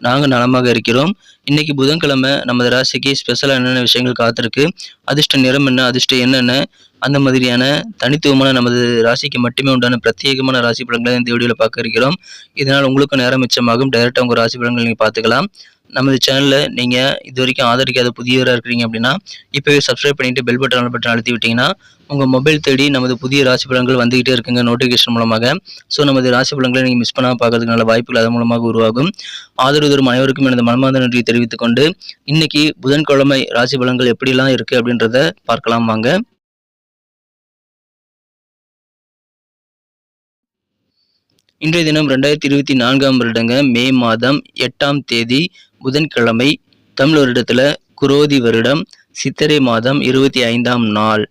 நாங்கள் நலமாக இருக்கிறோம். இன்னைக்கு புதன்கிழமை நமது ராசிக்கு ஸ்பெஷலாக என்னென்ன விஷயங்கள் காத்திருக்கு? அதிர்ஷ்ட நிறம் என்ன? அதிர்ஷ்டம் என்னென்ன அந்த மாதிரியான தனித்துவமான நமது ராசிக்கு மட்டுமே உண்டான பிரத்யேகமான ராசி படங்களை இந்த வீடியோவில் பார்க்க இருக்கிறோம். இதனால் உங்களுக்கு நேரம் மிச்சமாகும். டைரெக்டாக உங்கள் ராசி படங்கள் நீங்கள் பார்த்துக்கலாம். நமது சேனலில் நீங்கள் இது வரைக்கும் ஆதரிக்காத புதியவராக இருக்கிறீங்க அப்படின்னா இப்போவே சப்ஸ்கிரைப் பண்ணிவிட்டு பெல் பட்டன் பட்டன் அழுத்தி விட்டிங்கன்னா உங்கள் மொபைல் தேடி நமது புதிய ராசி பலன்கள் வந்துகிட்டே இருக்குங்க நோட்டிஃபிகேஷன் மூலமாக. ஸோ நமது ராசி பலன்களை நீங்கள் மிஸ் பண்ணாமல் பார்க்கறதுக்கு நல்ல வாய்ப்புகள் அதன் மூலமாக உருவாகும். ஆதரவு தரும் அனைவருக்கும் எனது மனமார்ந்த நன்றியை தெரிவித்துக்கொண்டு இன்றைக்கி புதன்கிழமை ராசி பலன்கள் எப்படிலாம் இருக்குது அப்படின்றத பார்க்கலாம் வாங்க. இன்றைய தினம் ரெண்டாயிரத்தி இருபத்தி நான்காம் வருடங்க மே மாதம் எட்டாம் தேதி புதன்கிழமை தமிழ் வருடத்துல குரோதி வருடம் சித்திரை மாதம் இருபத்தி ஐந்தாம் நாள்.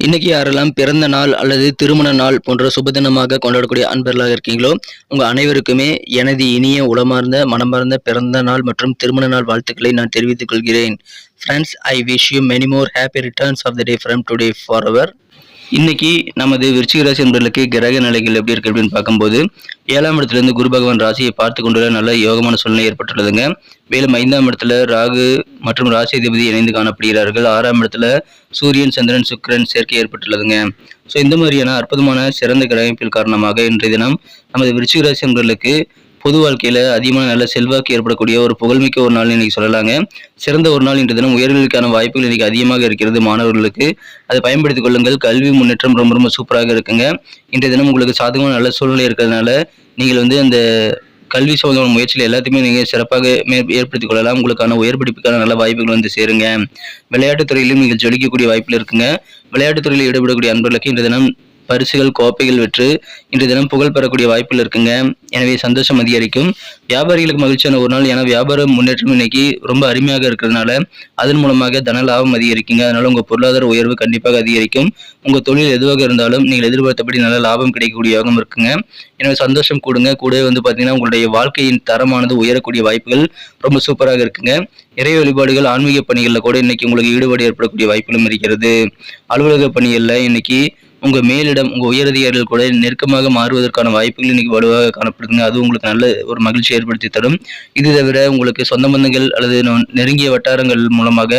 இன்னைக்கு யாரெல்லாம் பிறந்த நாள் அல்லது திருமண நாள் போன்ற சுபதினமாக கொண்டாடக்கூடிய அன்பர்களாக இருக்கீங்களோ உங்க அனைவருக்குமே எனது இனிய உளமார்ந்த மனமார்ந்த பிறந்த நாள் மற்றும் திருமண நாள் வாழ்த்துக்களை நான் தெரிவித்துக் கொள்கிறேன். Friends I wish you many more happy returns of the day from today for our இன்னைக்கு நமது விருச்சிக ராசி என்பர்களுக்கு கிரக நிலைகள் எப்படி இருக்கு அப்படின்னு பார்க்கும்போது ஏழாம் இடத்துலேருந்து குரு பகவான் ராசியை பார்த்து கொண்டுள்ள நல்ல யோகமான சூழ்நிலை ஏற்பட்டுள்ளதுங்க. மேலும் ஐந்தாம் இடத்துல ராகு மற்றும் ராசி அதிபதி இணைந்து காணப்படுகிறார்கள். ஆறாம் இடத்துல சூரியன் சந்திரன் சுக்கிரன் சேர்க்கை ஏற்பட்டுள்ளதுங்க. ஸோ இந்த மாதிரியான அற்புதமான சிறந்த கிரகமைப்பில் காரணமாக இன்றைய தினம் நமது விருச்சிக ராசி என்பர்களுக்கு பொது வாழ்க்கையில் அதிகமான நல்ல செல்வாக்கு ஏற்படக்கூடிய ஒரு புகழ்மிக்க ஒரு நாள் இன்னைக்கு சொல்லலாங்க. சிறந்த ஒரு நாள் இன்று தினம் உயர்வுகளுக்கான வாய்ப்புகள் இன்னைக்கு அதிகமாக இருக்கிறது மாணவர்களுக்கு. அதை பயன்படுத்திக் கொள்ளுங்கள். கல்வி முன்னேற்றம் ரொம்ப ரொம்ப சூப்பராக இருக்குங்க. இன்றைய தினம் உங்களுக்கு சாதகமான நல்ல சூழ்நிலை இருக்கிறதுனால நீங்கள் வந்து அந்த கல்வி சம்பந்தமான முயற்சியில் எல்லாத்தையுமே நீங்கள் சிறப்பாக மே ஏற்படுத்திக் கொள்ளலாம். உங்களுக்கான உயர்படிப்புக்கான நல்ல வாய்ப்புகள் வந்து சேருங்க. விளையாட்டுத் துறையிலும் நீங்கள் ஜொலிக்கக்கூடிய வாய்ப்பில் இருக்குங்க. விளையாட்டுத் துறையில் ஈடுபடக்கூடிய அன்பர்களுக்கு இன்றைய தினம் பரிசுகள் கோப்பைகள் வெற்று இன்று தினம் புகழ் பெறக்கூடிய வாய்ப்புகள் இருக்குங்க. எனவே சந்தோஷம் அதிகரிக்கும். வியாபாரிகளுக்கு மகிழ்ச்சியான ஒரு நாள். ஏன்னா வியாபார முன்னேற்றம் இன்னைக்கு ரொம்ப அருமையாக இருக்கிறதுனால அதன் மூலமாக தன லாபம் அதிகரிக்குங்க. அதனால உங்க பொருளாதார உயர்வு கண்டிப்பாக அதிகரிக்கும். உங்க தொழில் எதுவாக இருந்தாலும் நீங்கள் எதிர்பார்த்தபடி நல்ல லாபம் கிடைக்கக்கூடிய யோகம் இருக்குங்க. எனவே சந்தோஷம் கூடுங்க. கூடவே வந்து பார்த்தீங்கன்னா உங்களுடைய வாழ்க்கையின் தரமானது உயரக்கூடிய வாய்ப்புகள் ரொம்ப சூப்பராக இருக்குங்க. இறை வழிபாடுகள் ஆன்மீக பணிகளில் கூட இன்னைக்கு உங்களுக்கு ஈடுபாடு ஏற்படக்கூடிய வாய்ப்புகளும் இருக்கிறது. அலுவலக பணிகளில் இன்னைக்கு உங்க மேலிடம் உங்க உயரதிகாரிகள் கூட நெருக்கமாக மாறுவதற்கான வாய்ப்புகள் இன்னைக்கு வலுவாக காணப்படுதுங்க அது உங்களுக்கு நல்ல ஒரு மகிழ்ச்சி ஏற்படுத்தி தரும். இது தவிர உங்களுக்கு சொந்த பந்தங்கள் அல்லது நெருங்கிய வட்டாரங்கள் மூலமாக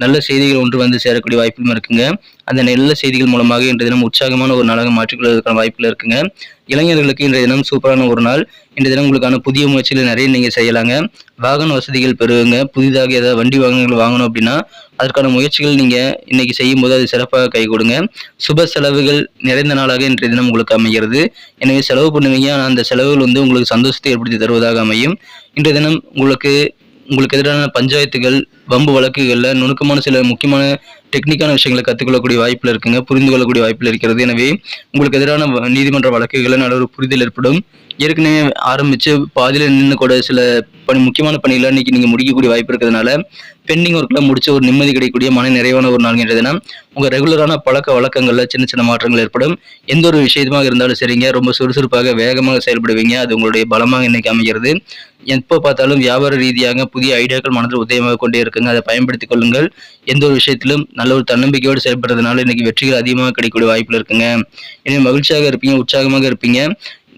நல்ல செய்திகள் ஒன்று வந்து சேரக்கூடிய வாய்ப்புகளும் இருக்குங்க. அந்த நல்ல செய்திகள் மூலமாக இன்றைய தினம் உற்சாகமான ஒரு நாளாக மாற்றிக்கொள்வதற்கான வாய்ப்புகள் இருக்குங்க. இளைஞர்களுக்கு இன்றைய தினம் சூப்பரான ஒரு நாள். இன்றைய தினம் உங்களுக்கான புதிய முயற்சிகள் நிறைய நீங்கள் செய்யலாங்க. வாகன வசதிகள் பெறுவங்க. புதிதாக ஏதாவது வண்டி வாகனங்கள் வாங்கணும் அப்படின்னா அதற்கான முயற்சிகள் நீங்கள் இன்னைக்கு செய்யும் போது அது சிறப்பாக கை கொடுங்க. சுப செலவுகள் நிறைந்த நாளாக இன்றைய தினம் உங்களுக்கு அமைகிறது. எனவே செலவு பண்ணுவீங்க. ஆனால் அந்த செலவுகள் வந்து உங்களுக்கு சந்தோஷத்தை ஏற்படுத்தி தருவதாக அமையும். இன்றைய தினம் உங்களுக்கு உங்களுக்கு எதிரான பஞ்சாயத்துகள் வம்பு வழக்குகளில் நுணுக்கமான சில முக்கியமான டெக்னிக்கான விஷயங்களை கற்றுக்கொள்ளக்கூடிய வாய்ப்பில் இருக்குங்க புரிந்து கொள்ளக்கூடிய வாய்ப்பில் இருக்கிறது. எனவே உங்களுக்கு எதிரான நீதிமன்ற வழக்குகளை நல்ல ஒரு புரிதல் ஏற்படும். ஏற்கனவே ஆரம்பித்து பாதியில் நின்று கூட சில பணி முக்கியமான பணிகளை இன்னைக்கு நீங்கள் முடிக்கக்கூடிய வாய்ப்பு இருக்கிறதுனால பெண்டிங் ஒர்க்லாம் முடிச்சு ஒரு நிம்மதி கிடைக்கக்கூடிய மன நிறைவான ஒரு நாள் உங்கள் தினம் ரெகுலரான பழக்க வழக்கங்களில் சின்ன சின்ன மாற்றங்கள் ஏற்படும். எந்த ஒரு விஷயமாக இருந்தாலும் சரிங்க ரொம்ப சுறுசுறுப்பாக வேகமாக செயல்படுவீங்க. அது உங்களுடைய பலமாக இன்னைக்கு அமைகிறது. எப்போ பார்த்தாலும் வியாபார ரீதியாக புதிய ஐடியாக்கள் மனதில் உதயமாக கொண்டே இருக்குங்க. அதை பயன்படுத்திக் கொள்ளுங்கள். எந்த ஒரு விஷயத்திலும் நல்ல ஒரு தன்னம்பிக்கையோடு செயல்படுறதுனால இன்னைக்கு வெற்றிகள் அதிகமாக கிடைக்கக்கூடிய வாய்ப்பில் இருக்குங்க. எனவே மகிழ்ச்சியாக இருப்பீங்க உற்சாகமாக இருப்பீங்க.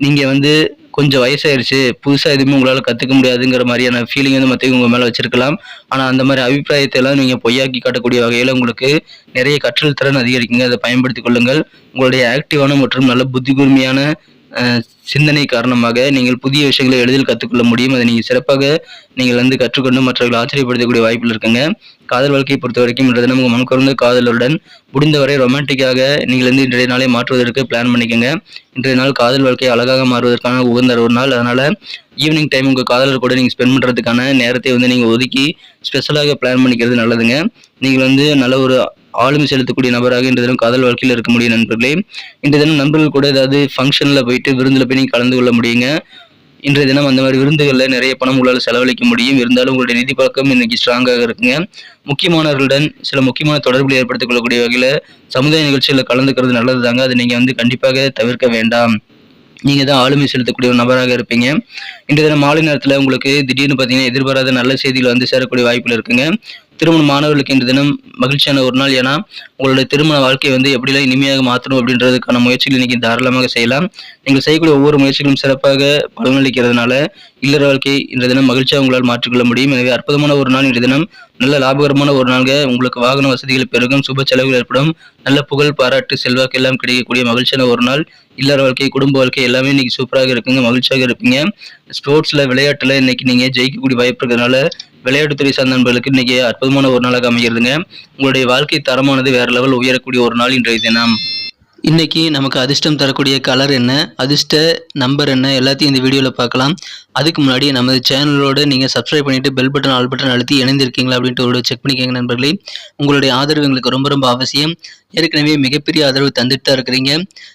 நீங்கள் வந்து கொஞ்சம் வயசாயிருச்சு புதுசாக எதுவுமே உங்களால் கற்றுக்க முடியாதுங்கிற மாதிரியான ஃபீலிங் வந்து மற்றவங்க உங்கள் மேலே வச்சிருக்கலாம். ஆனால் அந்த மாதிரி அபிப்பிராயத்தை எல்லாம் நீங்கள் பொய்யாக்கி காட்டக்கூடிய வகையில் உங்களுக்கு நிறைய கற்றல் திறன் அதிகரிக்குங்க. அதை பயன்படுத்திக் கொள்ளுங்கள். உங்களுடைய ஆக்டிவான மற்றும் நல்ல புத்தி கூர்மையான சிந்தனை காரணமாக நீங்கள் புதிய விஷயங்களை எளிதில் கற்றுக்கொள்ள முடியும். அதை நீங்கள் சிறப்பாக நீங்கள் வந்து கற்றுக்கொண்டு மற்றவர்களை ஆச்சரியப்படுத்தக்கூடிய வாய்ப்பில் இருக்குங்க. காதல் வாழ்க்கையை பொறுத்த வரைக்கும் இன்றைய தினம் உங்கள் மனக்குறந்த காதலருடன் முடிந்தவரை ரொமான்டிக்காக நீங்கள் வந்து இன்றைய நாளை மாற்றுவதற்கு பிளான் பண்ணிக்கோங்க. இன்றைய நாள் காதல் வாழ்க்கையை அழகாக மாறுவதற்கான உகந்த ஒரு நாள். அதனால் ஈவினிங் டைம் உங்கள் காதலர் கூட நீங்கள் ஸ்பெண்ட் பண்ணுறதுக்கான நேரத்தை வந்து நீங்கள் ஒதுக்கி ஸ்பெஷலாக பிளான் பண்ணிக்கிறது நல்லதுங்க. நீங்கள் வந்து நல்ல ஒரு ஆளுமை செலுத்தக்கூடிய நபராக இன்று தினம் காதல் வாழ்க்கையில் இருக்க முடியும் நண்பர்களே. இன்று தினம் நண்பர்கள் கூட ஏதாவது ஃபங்க்ஷனில் போயிட்டு விருந்தில் போய் நீங்கள் கலந்து கொள்ள முடியுங்க. இன்றைய தினம் அந்த மாதிரி விருந்துகளில் நிறைய பணம் உங்களால் செலவழிக்க முடியும். இருந்தாலும் உங்களுடைய நிதி பழக்கம் இன்னைக்கு ஸ்ட்ராங்காக இருக்குங்க. முக்கியமானவர்களுடன் சில முக்கியமான தொடர்புகளை ஏற்படுத்திக் கொள்ளக்கூடிய வகையில் சமுதாய நிகழ்ச்சியில் கலந்துக்கிறது நல்லது தாங்க அதை நீங்கள் வந்து கண்டிப்பாக தவிர்க்க வேண்டாம். நீங்கள் தான் ஆளுமை செலுத்தக்கூடிய ஒரு நபராக இருப்பீங்க. இன்றைய தினம் மாலை நேரத்தில் உங்களுக்கு திடீர்னு பார்த்தீங்கன்னா எதிர்பாராத நல்ல செய்திகள் வந்து சேரக்கூடிய வாய்ப்புகள் இருக்குங்க. திருமண மாணவர்களுக்கு இன்று தினம் மகிழ்ச்சியான ஒரு நாள். ஏன்னா உங்களுடைய திருமண வாழ்க்கையை வந்து எப்படிலாம் இனிமையாக மாற்றணும் அப்படின்றதுக்கான முயற்சிகள் இன்னைக்கு தாராளமாக செய்யலாம். நீங்கள் செய்யக்கூடிய ஒவ்வொரு முயற்சிகளும் சிறப்பாக பலனளிக்கிறதுனால இல்லற வாழ்க்கை இன்றைய தினம் மகிழ்ச்சியாக உங்களால் மாற்றிக்கொள்ள முடியும். எனவே அற்புதமான ஒரு நாள் இன்றைய தினம். நல்ல லாபகரமான ஒரு நாள்க. உங்களுக்கு வாகன வசதிகள் பெருகும் சுப செலவுகள் ஏற்படும். நல்ல புகழ் பாராட்டு செல்வாக்கு எல்லாம் கிடைக்கக்கூடிய மகிழ்ச்சியான ஒரு நாள். இல்லற வாழ்க்கை குடும்ப வாழ்க்கை எல்லாமே இன்னைக்கு சூப்பராக இருக்குங்க மகிழ்ச்சியாக இருப்பீங்க. ஸ்போர்ட்ஸ்ல விளையாட்டுல இன்னைக்கு நீங்க ஜெயிக்கக்கூடிய வாய்ப்பு இருக்கிறதுனால விளையாட்டுத்துறை சார்ந்த நண்பர்களுக்கு இன்னைக்கு அற்புதமான ஒரு நாளாக அமைகிறதுங்க. உங்களுடைய வாழ்க்கை தரமானது வேற லெவல் உயரக்கூடிய ஒரு நாள் இன்றைய தினம். இன்றைக்கி நமக்கு அதிர்ஷ்டம் தரக்கூடிய கலர் என்ன அதிர்ஷ்ட நம்பர் என்ன எல்லாத்தையும் இந்த வீடியோவில் பார்க்கலாம். அதுக்கு முன்னாடி நமது சேனலோடு நீங்கள் சப்ஸ்கிரைப் பண்ணிவிட்டு பெல் பட்டன் ஆல் பட்டன் அழுத்தி இணைந்திருக்கீங்களா அப்படின்ட்டு ஒரு செக் பண்ணிக்கோங்க நண்பர்களே. உங்களுடைய ஆதரவு எங்களுக்கு ரொம்ப ரொம்ப அவசியம். ஏற்கனவே மிகப்பெரிய ஆதரவு தந்துட்டு தான் இருக்கிறீங்க.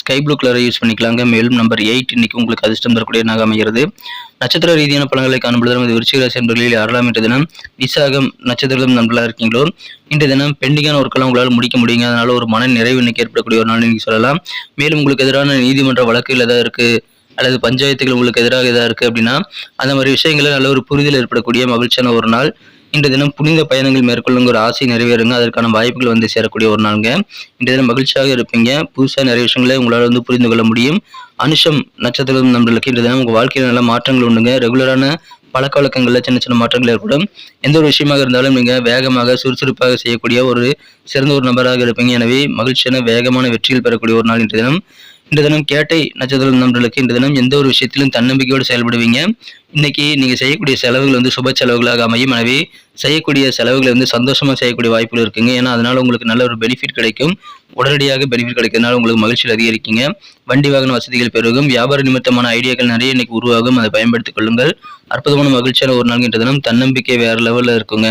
ஸ்கை ப்ளூ கலரை யூஸ் பண்ணிக்கலாங்க. மேலும் நம்பர் எயிட் இன்னைக்கு உங்களுக்கு அதிர்ஷ்டம் தரக்கூடிய நாக அமைகிறது. நட்சத்திர ரீதியான பலன்களை காணப்படுது நமது விருச்சிகராசி என்பர்களில் யாரெல்லாம் இன்று தினம் விசாகம் நட்சத்திரம் நண்பர்களாக இருக்கீங்களோ? இன்று தினம் பெண்டிங்கான ஒர்க்கெல்லாம் உங்களால் முடிக்க முடியுங்க. அதனால ஒரு மன நிறைவு இன்னைக்கு ஏற்படக்கூடிய ஒரு நாள் நீங்கள் சொல்லலாம். மேலும் உங்களுக்கு எதிரான நீதிமன்ற வழக்குகள் ஏதாவது இருக்குது அல்லது பஞ்சாயத்துகள் உங்களுக்கு எதிராக எதாவது இருக்குது அப்படின்னா அந்த மாதிரி விஷயங்கள நல்ல ஒரு புரிதல் ஏற்படக்கூடிய மகிழ்ச்சியான ஒரு நாள். இன்று தினம் புனித பயணங்கள் மேற்கொள்ளுங்கிற ஒரு ஆசை நிறைவேறுங்க. அதற்கான வாய்ப்புகள் வந்து சேரக்கூடிய ஒரு நாளுங்க. இன்றைய தினம் மகிழ்ச்சியாக இருப்பீங்க. புதுசாக நிறைய விஷயங்களை உங்களால் வந்து புரிந்து கொள்ள முடியும். அனுஷம் நட்சத்திரம் நண்பர்களுக்கு இன்று தினம் உங்கள் வாழ்க்கையில் நல்ல மாற்றங்கள் உண்டுங்க. ரெகுலரான பழக்க வழக்கங்களில் சின்ன சின்ன மாற்றங்கள் ஏற்படும். எந்த ஒரு விஷயமாக இருந்தாலும் நீங்கள் வேகமாக சுறுசுறுப்பாக செய்யக்கூடிய ஒரு சிறந்த ஒரு நபராக இருப்பீங்க. எனவே மகிழ்ச்சியான வேகமான வெற்றிகள் பெறக்கூடிய ஒரு நாள் இன்று தினம். இந்த தினம் கேட்டை நட்சத்திர நண்பர்களுக்கு இந்த தினம் எந்த ஒரு விஷயத்திலும் தன்னம்பிக்கையோடு செயல்படுவீங்க? இன்னைக்கு நீங்கள் செய்யக்கூடிய செலவுகள் வந்து சுப செலவுகளாக அமையும். எனவே செய்யக்கூடிய செலவுகளை வந்து சந்தோஷமாக செய்யக்கூடிய வாய்ப்புகள் இருக்குங்க. ஏன்னா அதனால் உங்களுக்கு நல்ல ஒரு பெனிஃபிட் கிடைக்கும். உடனடியாக பெனிஃபிட் கிடைக்கிறதுனால உங்களுக்கு மகிழ்ச்சியில் அதிகரிக்குங்க. வண்டி வாகன வசதிகள் பெருகும். வியாபார நிமித்தமான ஐடியாக்கள் நிறைய இன்னைக்கு உருவாகும். அதை பயன்படுத்திக் கொள்ளுங்கள். அற்புதமான மகிழ்ச்சியான ஒரு நாள் என்ற தினம். தன்னம்பிக்கை வேறு லெவலில் இருக்குங்க.